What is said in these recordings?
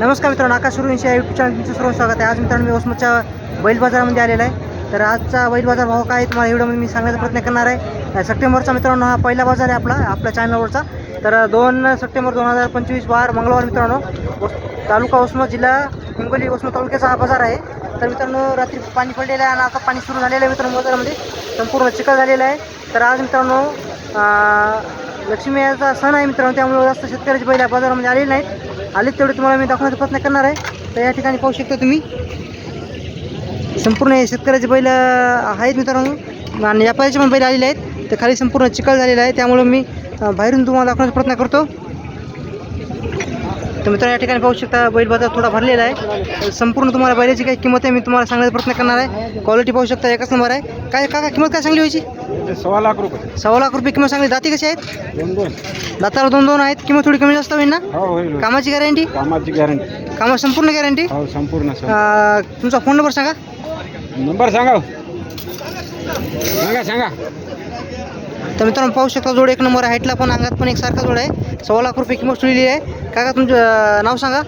नमस्कार मित्रांनो आकाश सुरुंशी या यूट्यूब चॅनल तुमचं सर्व स्वागत आहे. आज मित्रांनो मी वसमतच्या बैल बाजारामध्ये आलेला आहे. तर आजचा बैल बाजार भाव काय तुम्हाला व्हिडिओमध्ये मी सांगण्याचा प्रयत्न करणार आहे. सप्टेंबरचा मित्रांनो हा पहिला बाजार आहे आपला आपल्या चॅनलवरचा तर दोन सप्टेंबर दोन हजार पंचवीस वार मंगळवार मित्रांनो ओस- तालुका वसमत जिल्हा हिंगोली वसमत तालुक्याचा हा बाजार आहे. तर मित्रांनो रात्री पाणी पडलेलं आहे आणि आता पाणी सुरू झालेलं आहे मित्रांनो बाजारामध्ये. संपूर्ण चिखल झालेलं आहे. तर आज मित्रांनो लक्ष्मीचा सण आहे मित्रांनो त्यामुळे जास्त शेतकऱ्याचे बैल बाजारामध्ये आलेले नाहीत. आले तेवढे तुम्हाला मी दाखवण्याचा प्रयत्न करणार आहे. तर या ठिकाणी पाहू शकता तुम्ही. संपूर्ण शेतकऱ्याचे बैल आहेत मित्रांनो. आणि व्यापाऱ्याचे पण बैल आलेले आहेत. तर खाली संपूर्ण चिखल झालेला आहे. त्यामुळं मी बाहेरून तुम्हाला दाखवण्याचा प्रयत्न करतो. तर मित्रांनो या ठिकाणी पाहू शकता बैल बाजार थोडा भरलेला आहे. संपूर्ण तुम्हाला बैलाची काही किंमत आहे मी तुम्हाला सांगण्याचा प्रयत्न करणार आहे. क्वालिटी पाहू शकता एकच नंबर आहे. काय काका किंमत काय सांगली व्हायची सव्वा लाख रुपये. सव्वा लाख रुपये किंमत सांगली. दाती कशी आहेत? दोन दोन. दाताला दोन दोन आहेत. किंमत थोडी कमी जास्त होईल ना? हो होईल कामाची गॅरंटी कामाची गॅरंटी कामाची संपूर्ण गॅरंटी हो संपूर्ण सं- तुमचा फोन नंबर सांगा. नंबर सांगा हो. सांगा सांगा. तर मित्रांनो पाहू शकता जोड एक नंबर आहे. हाईटला पण अंगात पण एक सारखा जोड आहे. सव्वा लाख रुपये किंमत सुटलेली आहे. काका तुमचं नाव सांगा?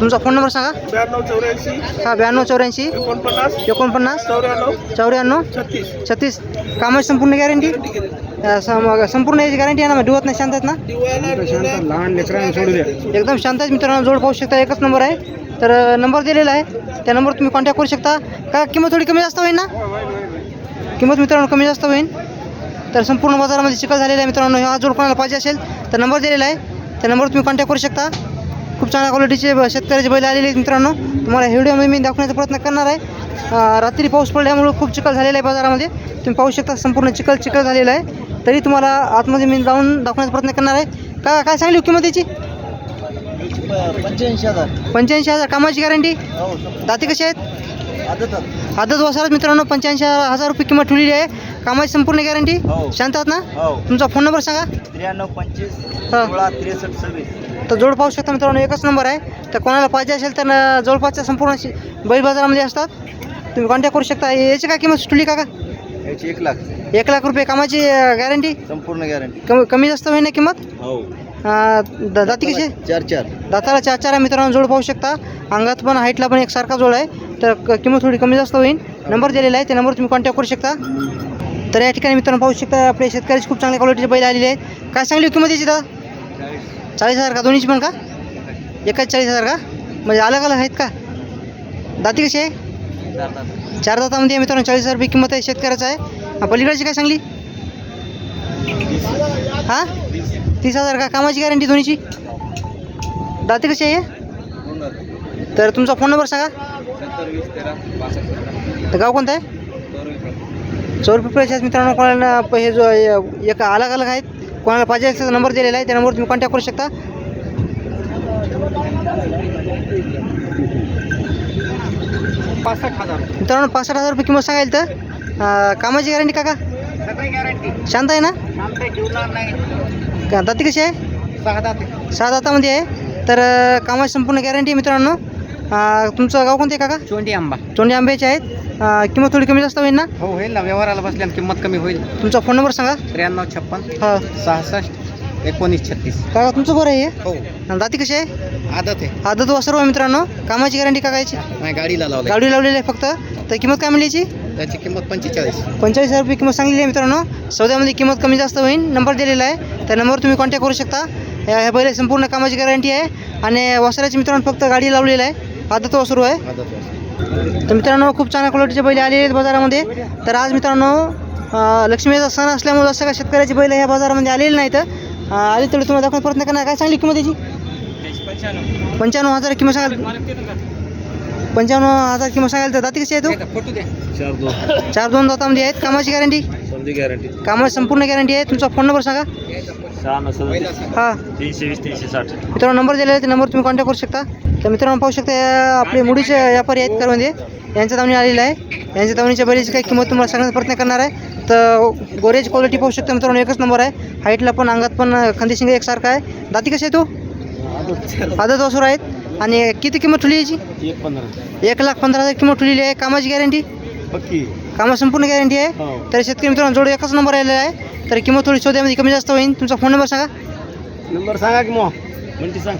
तुमचा फोन नंबर सांगा. ब्याण्णव चौऱ्याऐंशी हा ब्याण्णव चौऱ्याऐंशी. एकोणपन्नास एकोणपन्नास. चौऱ्याण्णव चौऱ्याण्णव. छत्तीस. छत्तीस. कामाची संपूर्ण गॅरंटी संपूर्ण याची गॅरंटी आहे ना? मग डुवत नाही शांत आहेत ना? लहान एकदम शांत आहेत मित्रांनो जोड पाहू शकता एकच नंबर आहे. तर नंबर दिलेला आहे. त्या नंबर तुम्ही कॉन्टॅक्ट करू शकता. का किंमत थोडी कमी जास्त होईल ना? किंमत मित्रांनो कमी जास्त होईल. तर संपूर्ण बाजारामध्ये चिखल झालेला आहे मित्रांनो. हा जोड कोणाला पाहिजे असेल तर नंबर दिलेला आहे. त्या नंबरवर तुम्ही कॉन्टॅक्ट करू शकता. खूप चांगल्या क्वालिटीचे शेतकऱ्याचे बैल आलेले आहेत मित्रांनो. तुम्हाला हे व्हिडिओमध्ये मी दाखवण्याचा प्रयत्न करणार आहे. रात्री पाऊस पडल्यामुळे खूप चिखल झालेला आहे बाजारामध्ये. तुम्ही पाहू शकता संपूर्ण चिखल चिखल झालेला आहे. तरी तुम्हाला आतमध्ये मी जाऊन दाखवण्याचा प्रयत्न करणार आहे. का काय सांगली हो किंमत त्याची पंच्याऐंशी हजार. पंच्याऐंशी हजार. कामाची गॅरंटी हो दाती कशी आहेत? आदत वसारात मित्रांनो पंच्याऐंशी हजार रुपये किंमत ठेवलेली आहे. कामाची संपूर्ण गॅरंटी हो. शांत आहात ना? हो. तुमचा फोन नंबर सांगा. त्र्याण्णव पंचवीस हा. सोळा त्रेसष्ट सव्वीस. तर जोड पाहू शकता मित्रांनो एकच नंबर आहे. तर कोणाला पाहिजे असेल तर जवळपासच्या संपूर्ण शे- बैल बाजारामध्ये असतात. तुम्ही कॉन्टॅक्ट करू शकता. याची काय किंमत सुटली का का याची एक लाख. एक लाख रुपये. कामाची गॅरंटी संपूर्ण गॅरंटी कमी कमी जास्त होईल ना किंमत? हो. अं, द- दाती कशी? चार चार. दाताला चार चार आहे मित्रांनो जोड पाहू शकता. अंगात पण हाईटला पण एक सारखा जोड आहे. तर क- किंमत थोडी कमी जास्त होईल. नंबर दिलेला आहे त्या नंबर तुम्ही कॉन्टॅक्ट करू शकता. तर या ठिकाणी मित्रांनो पाहू शकता आपल्या शेतकऱ्याची खूप चांगल्या क्वालिटीचे बैल आलेले आहेत. काय सांगली किंमत याची तर चाळीस हजार का? दोन्हीची पण का? एकाच चाळीस हजार का? म्हणजे अलग अलग आहेत का? दाती कशी आहे? चार दातामध्ये मित्रांनो चाळीस हजार रुपये किंमत आहे शेतकऱ्याचं आहे. पलीकडची काय सांगली? हां? तीस हजार का? कामाची गॅरंटी दोन्हीची? दाती कशी आहे? तर तुमचा फोन नंबर सांगा. तर गाव कोणतं आहे? चौर पिंपळ्याच्याच मित्रांनो कोणाला हे जो एक अलग अलग आहेत. कोणाला पाहिजे नंबर दिलेला आहे त्या नंबरवर तुम्ही कॉन्टॅक्ट करू शकता. पासष्ट हजार मित्रांनो पासष्ट हजार रुपये किंमत सांगायला तर कामाची गॅरंटी का का सगळी गॅरंटी शांत आहे ना? दाती कशी आहे? सहा दाते. सहा दातामध्ये आहे. तर कामाची संपूर्ण गॅरंटी आहे मित्रांनो. अं, तुमचं गाव कोणतं काका? चोंडी आंबा. चोंडी आंब्याचे आहेत. अं, किंमत थोडी कमी जास्त होईल ना? हो होईल ना. व्यवहाराला बसल्याने किंमत कमी होईल. तुमचा फोन नंबर सांगा. त्र्याण्णव छप्पन हां. सहासष्ट एकोणीस छत्तीस. काका तुमचं बरं आहे हे? हो. आणि दाती कशी आहे? आदत आहे. आदत वा सर्व मित्रांनो कामाची गॅरंटी काकायची नाही गाडीला लावलं गाडी लावलेली आहे फक्त. तर किंमत काय म्हणली याची? त्याची किंमत पंचेचाळीस. पंचेचाळीस हजार रुपये किंमत सांगलेली आहे मित्रांनो. सौद्यामध्ये किंमत कमी जास्त होईल. नंबर दिलेला आहे. त्या नंबरवर तुम्ही कॉन्टॅक्ट करू शकता. या ह्या बैल संपूर्ण कामाची गॅरंटी आहे. आणि वसराची मित्रांनो फक्त गाडी लावलेली आहे. आदत सुरू आहे? तर मित्रांनो खूप चांगल्या क्वालिटीचे बैल आलेले आहेत बाजारामध्ये. तर आज मित्रांनो लक्ष्मीचा सण असल्यामुळे जसं काय शेतकऱ्याची बैल ह्या बाजारामध्ये आलेली नाहीत. आली तेवढी तुम्हाला दाखवण्याचा प्रयत्न करणार. काय सांगली किंमत याची पंच्याण्णव हजार किंमत सांगाल. पंच्याण्णव हजार किंमत सांगाल तर दाती कशी आहे तो? चार दोन. चार दोन दातामध्ये आहेत. कामाची गॅरंटी गॅरंटी कामाची संपूर्ण गॅरंटी आहे. तुमचा फोन नंबर सांगा. हां. तीनशे वीस तीनशे साठ. मित्रांनो नंबर दिलेला आहे त्या नंबर तुम्ही कॉन्टॅक्ट करू शकता. तर मित्रांनो पाहू शकता या आपले मुडीचे व्यापारी आहेत करवंदे यांच्या दावणी आलेला आहे. यांच्या दावणीच्या बैलीची काही किंमत तुम्हाला सांगण्याचा प्रयत्न करणार आहे. तर गोरेज क्वालिटी पाहू शकता मित्रांनो एकच नंबर आहे. हाईटला पण अंगात पण खंदेशिंग एकसारखा आहे. दाती कशी आहे तो आदत वासूर आहेत. आणि किती किंमत ठुली याची? एक लाख पंधरा हजार किंमत ठुलेली आहे. कामाची गॅरंटी पक्की. कामाची संपूर्ण गॅरंटी आहे. हो. तर शेतकरी मित्रांनो जोड एकच नंबर आलेला आहे. तर किंमत थोडी शोध्यामध्ये कमी जास्त होईल. तुमचा फोन नंबर सांगा. नंबर सांगा की मग म्हणते सांग?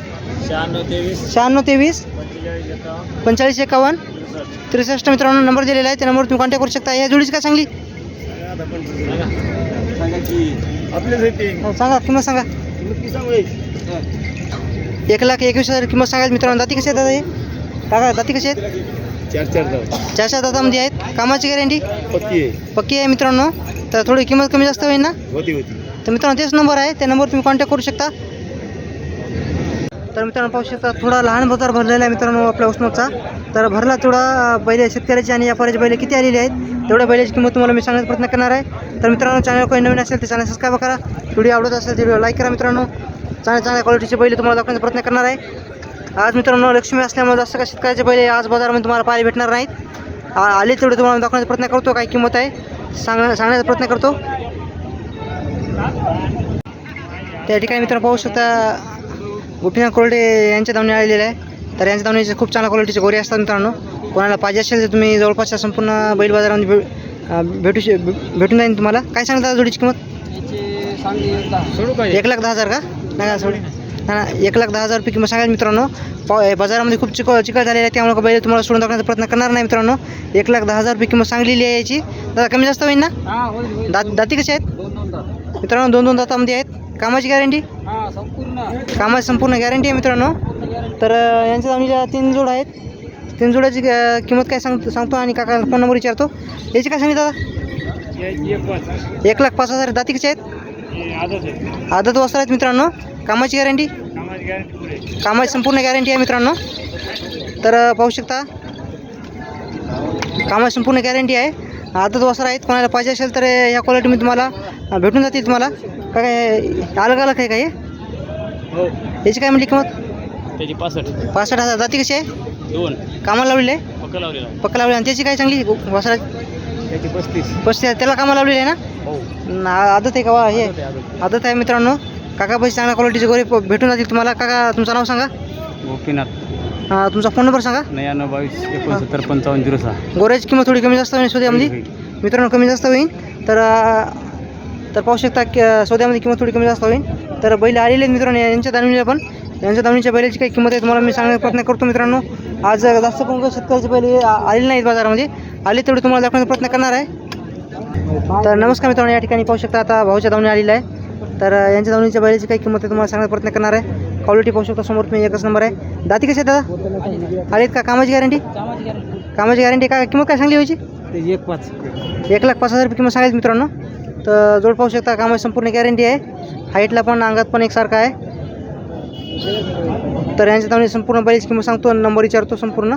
शहाण्णव तेवीस. शहाण्णव तेवीस. पंचेचाळीस एकावन्न. त्रेसष्ट मित्रांनो नंबर दिलेला आहे. त्या नंबरवर तुम्ही कॉन्टॅक्ट करू शकता. या जोडीची काय सांगली? हो, सांगा. किंमत सांगा. एक लाख एकवीस हजार किंमत सांगायची मित्रांनो. दाती कशी आहेत दादा हे? काका दाती कशी आहेत? चार चार जाऊ. चार चार दातामध्ये आहेत. कामाची गॅरंटी पक्की आहे. पक्की आहे मित्रांनो. तर थोडी किंमत कमी जास्त होईल ना? होती होती. तर मित्रांनो तेच नंबर आहे. त्या नंबरवर तुम्ही कॉन्टॅक्ट करू शकता. तर मित्रांनो पाहू शकता थोडा लहान बाजार भरलेला आहे मित्रांनो आपल्या उस्माचा तर भरला थोडा बैल शेतकऱ्याची आणि व्यापाऱ्याची बैल किती आलेली आहेत? तेवढ्या बैलाची किंमत तुम्हाला मी सांगण्याचा प्रयत्न करणार आहे. तर मित्रांनो चॅनल काही नवीन असेल तर चॅनल सबस्क्राईब करा. व्हिडिओ आवडत असेल तर व्हिडिओ लाईक करा मित्रांनो. चांगल्या चांगल्या क्वालिटीचे बैल तुम्हाला दाखवण्याचा प्रयत्न करणार आहे. आज मित्रांनो लक्ष्मी असल्यामुळे जास्त काय शेतकऱ्याचे बैल आज बाजारामध्ये तुम्हाला पाहायला भेटणार नाहीत. आ- आले तेवढे तुम्हाला दाखवण्याचा प्रयत्न करतो काय किंमत आहे. सांग सांगण्याचा प्रयत्न करतो. त्या ठिकाणी मित्रांनो पाहू शकता गोपीनाथ कोरडे यांच्या धावणे आलेले आहे. तर यांच्या धावणीचे खूप चांगल्या क्वालिटीचे गोरे असतात मित्रांनो. कोणाला पाहिजे असेल तर तुम्ही जवळपासच्या संपूर्ण बैल बाजारामध्ये भे भेटू श भेटून जाईल तुम्हाला. काय सांगता जोडीची किंमत? एक लाख. दहा हजार का? नाही का सोडी एक लाख दहा हजार रुपये किंमत सांगाल मित्रांनो. पा हे बाजारामध्ये खूप चिक चिकट झालेलं आहे त्यामुळे बैल तुम्हाला सोडून टाकण्याचा प्रयत्न करणार नाही मित्रांनो. एक लाख दहा हजार रुपये किंमत सांगलेली आहे याची. दादा कमी जास्त होईल ना? दात दाती कशी आहेत? मित्रांनो दोन दोन दातामध्ये आहेत. कामाची गॅरंटी? कामाची संपूर्ण गॅरंटी आहे मित्रांनो. तर यांच्या दावणीला तीन जोड आहेत. तीन जोडाची किंमत काय सांग सांगतो आणि काका फोन नंबर विचारतो. याची काय सांगितलं दादा? एक लाख पाच हजार. दाती कशी आहेत? आदत वस्त्र आहेत मित्रांनो. कामाची गॅरंटी? कामाची संपूर्ण गॅरंटी आहे मित्रांनो. तर पाहू शकता. कामाची संपूर्ण गॅरंटी आहे. आदत वस्त्र आहेत. कोणाला पाहिजे असेल तर या क्वालिटीमध्ये तुम्हाला भेटून जातील तुम्हाला. काय काय अलग अलग आहे का हे? हो. याची काय म्हणली किंमत? त्याची पासष्ट. पासष्ट हजार. जाती कशी आहे? दोन. कामाला लावलेली आहे? पक्का लावलेला पक्का लावली आणि त्याची काय चांगली वस्त्र? त्याची पस्तीस. पस्तीस आहे. त्याला कामाला लावलेली आहे ना? हो. न, आदत आहे का वा हे? आदत आहे मित्रांनो. काका पैसे चांगल्या क्वालिटीचे गोरे प- भेटून जातील तुम्हाला. काका तुमचं नाव सांगा. गोपीनाथ. अं, तुमचा फोन नंबर सांगा. नव्याण्णव बावीस एकोणसत्तर पंचावन्न झिरो सहा. गोऱ्याची किंमत थोडी कमी जास्त होईल सौद्यामध्ये मित्रांनो कमी जास्त होईल. तर अं, तर पाहू शकता की अं, सौद्यामध्ये किंमत थोडी कमी जास्त होईल. तर बैल आलेले आहेत मित्रांनो यांच्या दावणीला पण. यांच्या दावणीच्या बैलाची काही किंमत आहे तुम्हाला मी सांगण्याचा प्रयत्न करतो मित्रांनो. आज अं, जास्त करून शेतकऱ्याचे बैल आ- आलेले नाहीत बाजारामध्ये. आले तेवढे तुम्हाला दाखवण्याचा प्रयत्न करणार आहे. तर नमस्कार मित्रांनो या ठिकाणी पाहू शकता आता भाऊच्या दावणी आलेला आहे तर यांच्या दावणीच्या बैलाची काही किंमत आहे तुम्हाला सांगण्याचा प्रयत्न करणार आहे. क्वालिटी पाहू शकता समोर तुम्ही एकच नंबर आहे. दाती कसे आहेत दादा? आलेत का? कामाची गॅरंटी कामाची गॅरंटी काय? किंमत काय सांगली व्हायची एक पाच. एक लाख पाच हजार रुपये किंमत सांगायची मित्रांनो. तर जोड पाहू शकता कामाची संपूर्ण गॅरंटी आहे. हाईटला पण अंगात पण एकसारखा आहे. तर यांच्या दावणी संपूर्ण बैलाची किंमत सांगतो नंबर विचारतो संपूर्ण.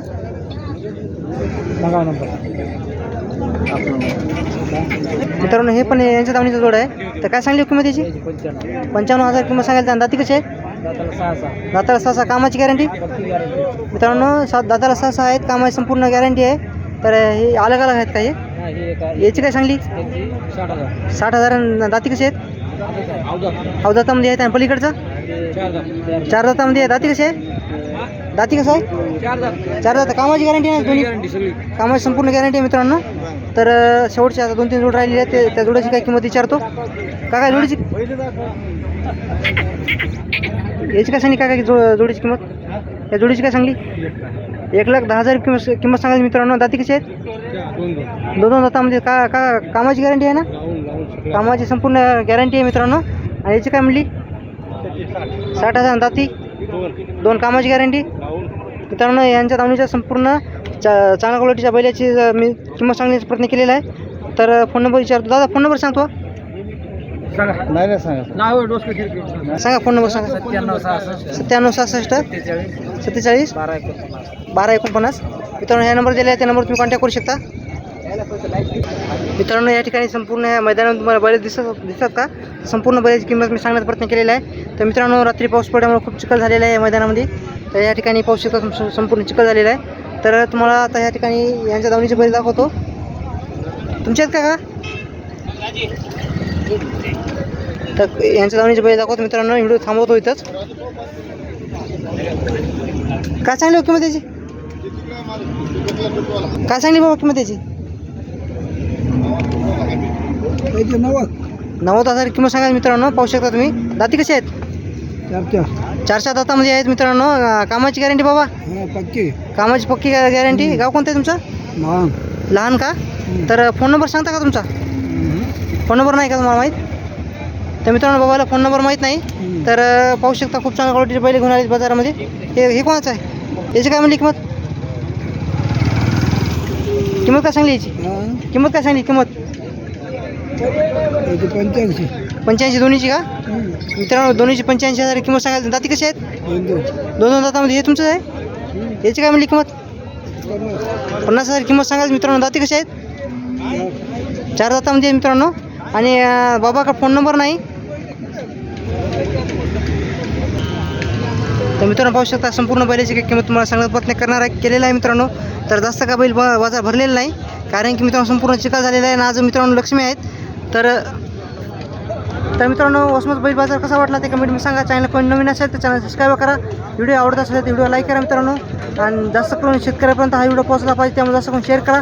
मित्रांनो हे पण यांच्या दावणीचा जोड आहे. तर काय सांगली किंमत याची? पंच्याण्णव हजार किंमत सांगायला आणि दाती कशी आहे दाताला सहा सहा. कामाची गॅरंटी मित्रांनो सात दाताला सहा सहा आहेत. कामाची संपूर्ण गॅरंटी आहे. तर हे अलग अलग आहेत का हे याची काय सांगली? साठ हजार. दाती कशी आहेत? अवदातामध्ये आहेत. आणि पलीकडचा? चार दातामध्ये आहे दाती कशी आहे दाती कसं आहे? चार दाता. कामाची गॅरंटी नाही दोन्ही? कामाची संपूर्ण गॅरंटी आहे मित्रांनो. तर शेवटच्या आता दोन तीन जोड राहिलेले आहेत ते त्या जोड्याची काय किंमत विचारतो? का काय जोडीची याची काय सांगली काय काय जो जोडीची किंमत? या जोडीची काय सांगली? एक लाख दहा हजार किंमत किंमत सांगायची मित्रांनो. दाती कशी आहेत? दोन दोन दातामध्ये का का कामाची गॅरंटी आहे ना? कामाची संपूर्ण गॅरंटी आहे मित्रांनो. आणि याची काय म्हणली? साठ हजार दाती? दोन कामाची गॅरंटी मित्रांनो यांच्या दावणीच्या संपूर्ण चा चांगल्या क्वालिटीच्या बैलाची मी किंमत सांगण्याचा प्रयत्न केलेला आहे. तर फोन नंबर विचारतो. दादा फोन नंबर सांगतो. नाही नाही सांगा. सांगा फोन नंबर सांगा. सत्त्याण्णव सहासष्ट. सत्तेचाळीस. बारा एकोणपन्नास. बारा एकोणपन्नास. मित्रांनो ह्या नंबर दिला आहे त्या नंबर तुम्ही कॉन्टॅक्ट करू शकता. मित्रांनो या ठिकाणी संपूर्ण या मैदानात तुम्हाला बैल दिसत दिसतात का? संपूर्ण बैलाची किंमत मी सांगण्याचा प्रयत्न केलेला आहे. तर मित्रांनो रात्री पाऊस पडल्यामुळे खूप चिखल झालेला आहे या मैदानामध्ये. तर या ठिकाणी पाऊस सं- संपूर्ण चिखल झालेला आहे. तर तुम्हाला आता या ठिकाणी यांच्या दावणीचे बैल दाखवतो. तुमचे आहेत का तर यांच्या दावणीचे बैल दाखवतो मित्रांनो व्हिडिओ थांबवतो इथंच. काय सांगली किंमत त्याची काय सांगली बाबा किंमत त्याची नव्वद हजार किंमत सांगा मित्रांनो पाहू शकता तुम्ही. दाती कशी आहेत? चारच्या दातामध्ये आहेत मित्रांनो. अं, कामाची गॅरंटी बाबा? पक्की. कामाची पक्की गॅरंटी गाव कोणतं आहे तुमचं? मग लहान का? तर फोन नंबर सांगता का तुमचा? फोन नंबर नाही का तुम्हाला माहीत? तर मित्रांनो बाबाला फोन नंबर माहीत नाही. तर अं, पाहू शकता खूप चांगल्या क्वालिटीचे बैल घेऊन आले बाजारामध्ये. हे हे कोणाचं आहे? याची काय म्हणली किंमत? किंमत काय सांगली याची? किंमत काय सांगली? किंमत? पंच्याऐंशी. पंच्याऐंशी दोन्हीची का? मित्रांनो दोन्हीची पंच्याऐंशी हजार किंमत सांगायला दाती कशी आहेत? दोन दोन दातामध्ये हे तुमचं आहे? याची काय म्हणली किंमत? पन्नास हजार किंमत सांगायला मित्रांनो दाती कशी आहेत? चार दातामध्ये मित्रांनो. आणि अं, बाबाकडे फोन नंबर नाही. तर मित्रांनो पाहू शकता संपूर्ण बैलाची काही किंमत तुम्हाला सांगण्याचा प्रयत्न करणार आहे केलेला आहे मित्रांनो. तर जास्त का बैल बाजार भरलेला नाही. कारण की मित्रांनो संपूर्ण चिखल झालेला आहे आणि आज मित्रांनो लक्ष्मी आहेत. तर तर मित्रांनो वसमत बैल बाजार कसा वाटला ते कमेंटमध्ये सांगा. चॅनल कोण नवीन असेल तर चॅनल सबस्क्राईब करा. व्हिडिओ आवडत असेल तर व्हिडिओ लाईक करा मित्रांनो. आणि जास्त करून शेतकऱ्यापर्यंत हा व्हिडिओ पोहोचला पाहिजे त्यामुळे जास्त करून शेअर करा.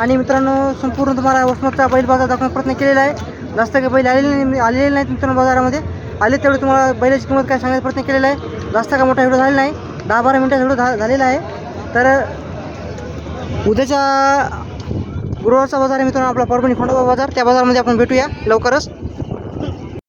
आणि मित्रांनो संपूर्ण तुम्हाला वसमतचा बैल बाजार दाखवण्याचा प्रयत्न केलेला आहे. जास्त काही बैल आलेले नाही आलेले नाहीत मित्रांनो बाजारामध्ये. आले तेवढे तुम्हाला बैलाची किंमत काय सांगण्याचा प्रयत्न केलेला आहे. जास्त का मोठा व्हिडिओ झालेला नाही. दहा बारा मिनटाचा व्हिडिओ झा झालेला आहे. तर उद्याच्या गुरुवारचा बाजार आहे मित्रांनो आपला परभणी खंडोबा बाजार. त्या बाजारामध्ये आपण भेटूया लवकरच.